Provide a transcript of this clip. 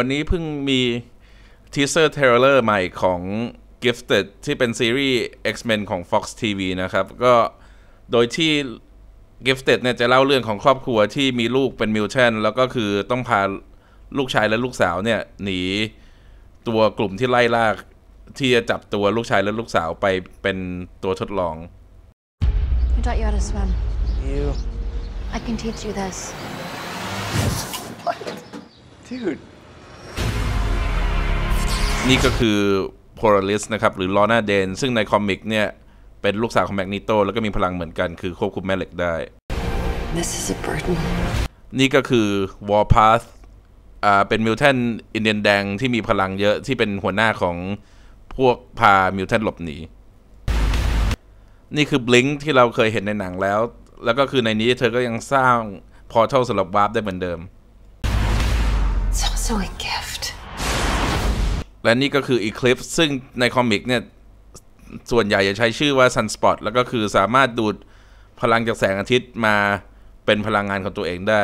วันนี้เพิ่งมีทีเซอร์เทเลอร์ใหม่ของ Gifted ที่เป็นซีรีส์ X-Men ของ Fox TV นะครับ ก็โดยที่ Gifted เนี่ยจะเล่าเรื่องของครอบครัวที่มีลูกเป็นมิวแทนแล้วก็คือต้องพาลูกชายและลูกสาวเนี่ย หนีตัวกลุ่มที่ไล่ล่าที่จะจับตัวลูกชายและลูกสาวไปเป็นตัวทดลอง Who taught you how to swim? You. I can teach you this. Dude. นี่ก็คือ Polaris นะครับหรือลอน่าเดนซึ่งในคอมิกเนี่ย เป็นลูกสาวของแมกนิโตแล้วก็มีพลังเหมือนกัน คือควบคุมแม่เหล็กได้ This is a burden. นี่ก็คือ Warpath อ่าเป็นมิวแทนอินเดียนแดงที่มีพลังเยอะที่เป็นหัวหน้าของพวกพามิวแทนหลบหนี นี่คือ Blink ที่เราเคยเห็นในหนังแล้ว แล้วก็คือในนี้เธอก็ยังสร้างพอร์ทัลสำหรับวาร์ปได้เหมือนเดิม It's also a gift. และนี่ก็คือ Eclipse ซึ่งในคอมิกเนี่ย ส่วนใหญ่จะใช้ชื่อว่า Sunspot แล้วก็คือสามารถดูดพลังจากแสงอาทิตย์มาเป็นพลังงานของตัวเองได้